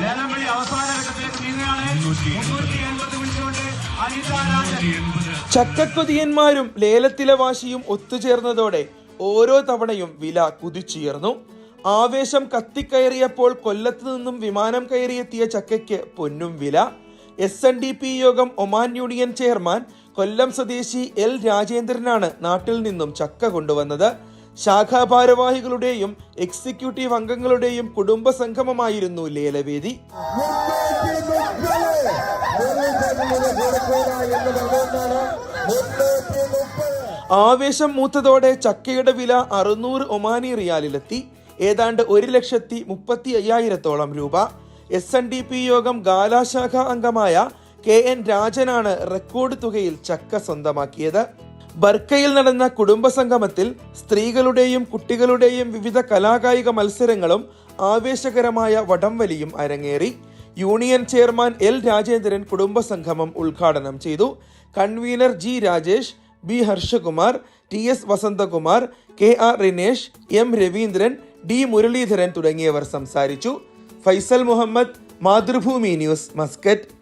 ലേലം വിളി അവസാന ഘട്ടത്തിലേക്ക് നീങ്ങുകയാണ്. മുന്നൂറ്റി എൺപത്. വിളിച്ചുകൊണ്ട് അനിത രാജൻ. ചക്കക്കൊതിയന്മാരും ലേലത്തിലെ വാശിയും ഒത്തുചേർന്നതോടെ ഓരോ തവണയും വില കുതിച്ചുയർന്നു. ആവേശം കത്തിക്കയറിയപ്പോൾ കൊല്ലത്ത് നിന്നും വിമാനം കയറിയെത്തിയ ചക്കയ്ക്ക് പൊന്നും വില. എസ് എൻ ഡി പി യോഗം ഒമാൻ യൂണിയൻ ചെയർമാൻ കൊല്ലം സ്വദേശി എൽ രാജേന്ദ്രനാണ് നാട്ടിൽ നിന്നും ചക്ക കൊണ്ടുവന്നത്. ശാഖാഭാരവാഹികളുടെയും എക്സിക്യൂട്ടീവ് അംഗങ്ങളുടെയും കുടുംബ സംഗമമായിരുന്നു ലേലവേദി. ആവേശം മൂത്തതോടെ ചക്കയുടെ വില അറുന്നൂറ് ഒമാനി റിയാലിലെത്തി. ഏതാണ്ട് ഒരു ലക്ഷത്തി മുപ്പത്തി അയ്യായിരത്തോളം രൂപ. എസ് എൻ ഡി പി യോഗം ഗാലാശാഖ അംഗമായ കെ എൻ രാജനാണ് റെക്കോർഡ് തുകയിൽ ചക്ക സ്വന്തമാക്കിയത്. ബർക്കയിൽ നടന്ന കുടുംബസംഗമത്തിൽ സ്ത്രീകളുടെയും കുട്ടികളുടെയും വിവിധ കലാകായിക മത്സരങ്ങളും ആവേശകരമായ വടംവലിയും അരങ്ങേറി. യൂണിയൻ ചെയർമാൻ എൽ രാജേന്ദ്രൻ കുടുംബസംഗമം ഉദ്ഘാടനം ചെയ്തു. Convener G Rajesh B Harshakumar T S Vasanthakumar K R Rinesh M Raveendran D Muraleedharan തുടങ്ങിയവർ സംസാരിച്ചു. Faisal Muhammad Mathrubhumi news Muscat.